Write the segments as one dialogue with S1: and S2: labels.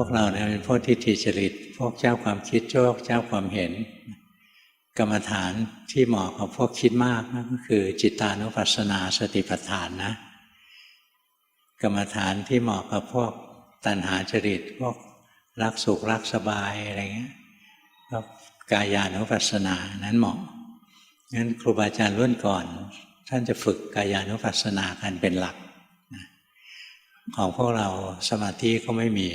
S1: วกเราเนี่ยเป็นพวกทิฏฐิจริต พวกเจ้าความคิดเจ้าเจ้าความเห็น กรรมฐานที่เหมาะกับพวกคิดมากนะก็คือ จิตานุปัสสนาสติปัฏฐานนะ กรรมฐานที่เหมาะกับพวกตัณหาจริต พวกรักสุขรักสบายอะไรเงี้ยก็กายานุปัสสนานั้นเหมาะงั้นครูบาอาจารย์รุ่นก่อน ท่านจะฝึกกายานุปัสสนากันเป็นหลักของพวกเราสมาธิก็ไม่มี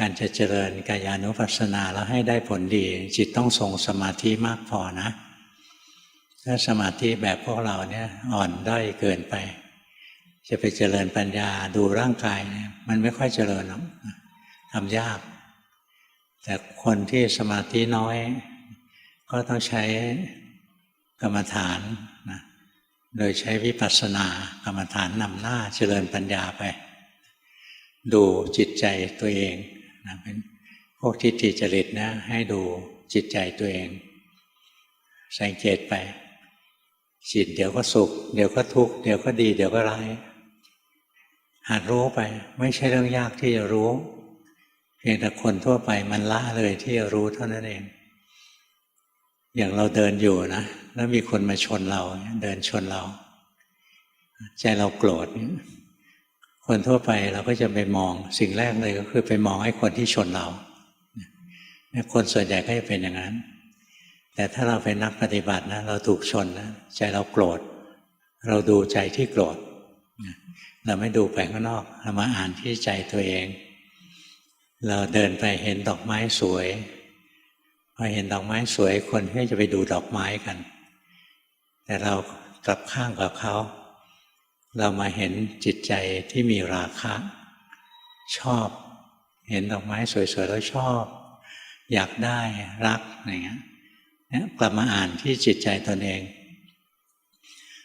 S1: การจะเจริญกายานุปัสสนาแล้วให้ได้ผลดี จิตต้องทรงสมาธิมากพอนะ ถ้าสมาธิแบบพวกเราเนี่ยอ่อนด้อยเกินไป จะไปเจริญปัญญาดูร่างกายเนี่ยมันไม่ค่อยเจริญหรอกทำยาก แต่คนที่สมาธิน้อย ก็ต้องใช้กรรมฐานนะโดยใช้วิปัสสนากรรมฐานนำหน้าเจริญปัญญาไป ดูจิตใจตัวเอง นะเป็นพวกทิฏฐิจริตนะ ให้ดูจิตใจตัวเอง สังเกตไป จิตเดี๋ยวก็สุข เดี๋ยวก็ทุกข์เดี๋ยวก็ดี เดี๋ยวก็ร้ายหัดรู้ไป ไม่ใช่เรื่องยากที่จะรู้ เพียงแต่คนทั่วไปมันละเลยที่จะรู้เท่านั้นเอง อย่างเราเดินอยู่นะแล้วมีคนมาชนเรา เดินชนเรา ใจเราโกรธ คนทั่วไปเราก็จะไปมองสิ่งแรกเลยก็คือไปมองให้คนที่ชนเราคนส่วนใหญ่ก็จะเป็นอย่างนั้น แต่ถ้าเราเป็นนักปฏิบัตินะ เราถูกชนนะใจเราโกรธ เราดูใจที่โกรธเราไม่ดูไปข้างนอกเรามาอ่านที่ใจตัวเอง เราเดินไปเห็นดอกไม้สวยพอเห็นดอกไม้สวยคนก็จะไปดูดอกไม้กัน แต่เรากลับข้างกับเขา เรามาเห็นจิตใจที่มีราคะ ชอบ เห็นดอกไม้สวยๆแล้วชอบ อยากได้รักอะไรเงี้ยเนี่ยกลับมาอ่านที่จิตใจตนเอง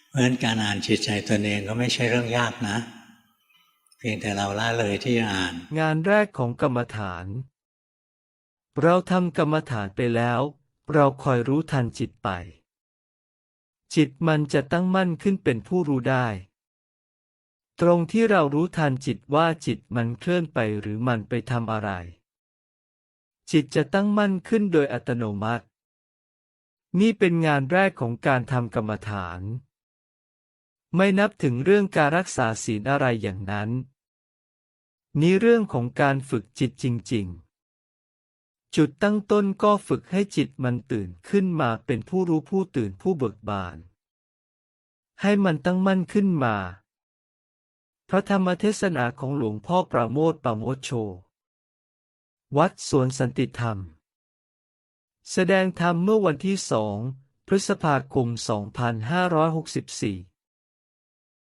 S1: เพราะฉะนั้นการอ่านจิตใจตนเองก็ไม่ใช่เรื่องยากนะ เพียงแต่เราละเลยที่จะอ่าน
S2: งานแรกของกรรมฐาน เราทำกรรมฐานไปแล้ว เราคอยรู้ทันจิตไป จิตมันจะตั้งมั่นขึ้นเป็นผู้รู้ได้ ตรงที่เรารู้ทันจิตว่าจิตมันเคลื่อนไปหรือมันไปทำอะไร จิตจะตั้งมั่นขึ้นโดยอัตโนมัติ นี่เป็นงานแรกของการทำกรรมฐาน ไม่นับถึงเรื่องการรักษาศีลอะไรอย่างนั้น นี่เรื่องของการฝึกจิตจริง ๆ จุดตั้งต้นก็ฝึกให้จิตมันตื่นขึ้นมาเป็นผู้รู้ผู้ตื่นผู้เบิกบาน ให้มันตั้งมั่นขึ้นมา พระธรรมเทศนาของหลวงพ่อประโมทปราโมชโช วัดสวนสันติธรรม แสดงธรรมเมื่อวันที่สองพฤษภาคม 2564